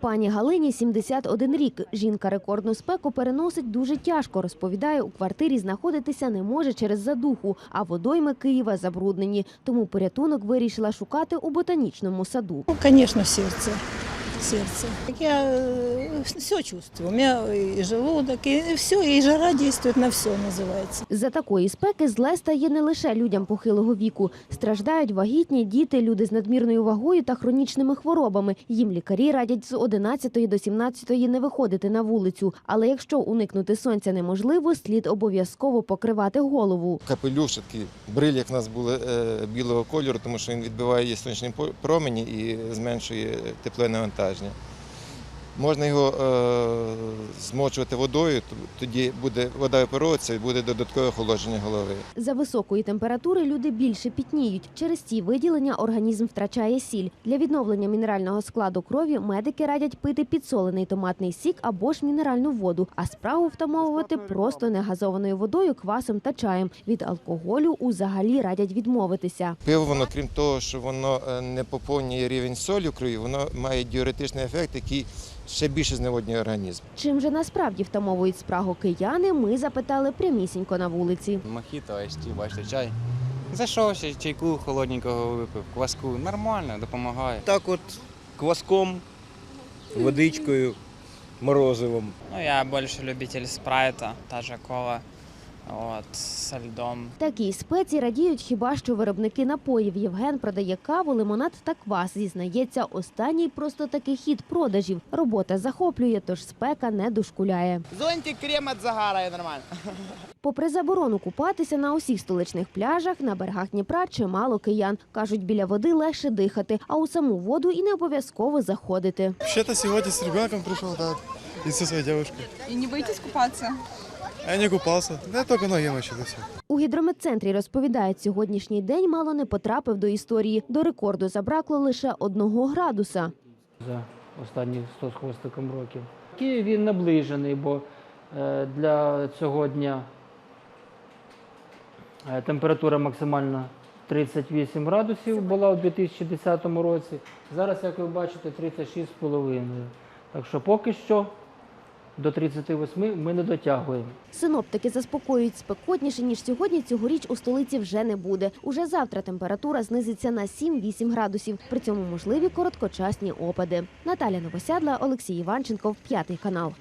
Пані Галині 71 рік. Жінка рекордну спеку переносить дуже тяжко. Розповідає, у квартирі знаходитися не може через задуху, а водойми Києва забруднені. Тому порятунок вирішила шукати у ботанічному саду. Ну, конечно, сердце. Сердце. Я все чувствую. У меня и желудок, и все, и жара действует на все, называется. За такої спеки зле стає не лише людям похилого віку. Страждають вагітні, діти, люди з надмірною вагою та хронічними хворобами. Їм лікарі радять з 11 до 17 не виходити на вулицю. Але якщо уникнути сонця неможливо, слід обов'язково покривати голову. Капелюш, такий бриль, як в нас були е, білого кольору, тому що він відбиває сонячні по- промені і зменшує теплове навантаження. wyjechać, nie? Можна його е, змочувати водою, тоді буде вода випаровуватися і буде додаткове охолодження голови. За високої температури люди більше пітніють. Через ці виділення організм втрачає сіль. Для відновлення мінерального складу крові медики радять пити підсолений томатний сік або ж мінеральну воду, а справу втамовувати просто негазованою водою, квасом та чаєм. Від алкоголю узагалі радять відмовитися. Пиво, воно, крім того, що воно е, не поповнює рівень солі в крові, воно має діуретичний ефект, який ще більше зневоднює організм. Чим же насправді втамовують спрагу кияни, ми запитали прямісінько на вулиці. Мохіто, айсті, бачите, чай. Зайшов ще чайку холодненького випив, кваску. Нормально, допомагає. Так от кваском, водичкою, морозивом. Ну, я більше любитель спрайта, та же кола, вот, со льдом. Такій спеці радіють хіба що виробники напоїв. Євген продає каву, лимонад та квас. Зізнається, останній просто такий хід продажів. Робота захоплює, тож спека не дошкуляє. Зонтик, крем от загара нормально. Попри заборону купатися на усіх столичних пляжах, на берегах Дніпра чимало киян. Кажуть, біля води легше дихати, а у саму воду і не обов'язково заходити. Вообще-то сегодня с ребенком пришел, да, и со своей девушкой. И не боитесь купаться? Я не купался, да только ноги мочил и. У гідрометцентрі розповідають, сьогоднішній день мало не потрапив до історії. До рекорду забракло лише одного градуса. за останні 100 з хвостиком років. Київ він наближений, бо е, для цього дня е, температура максимальна 38 градусів була у 2010 році. Зараз, як ви бачите, 36,5. Так що поки що до 38 ми не дотягуємо. Синоптики заспокоюють спекотніше, ніж сьогодні цьогоріч у столиці вже не буде. Уже завтра температура знизиться на 7-8 градусів. При цьому можливі короткочасні опади. Наталя Новосядла, Олексій Іванченков, п'ятий канал.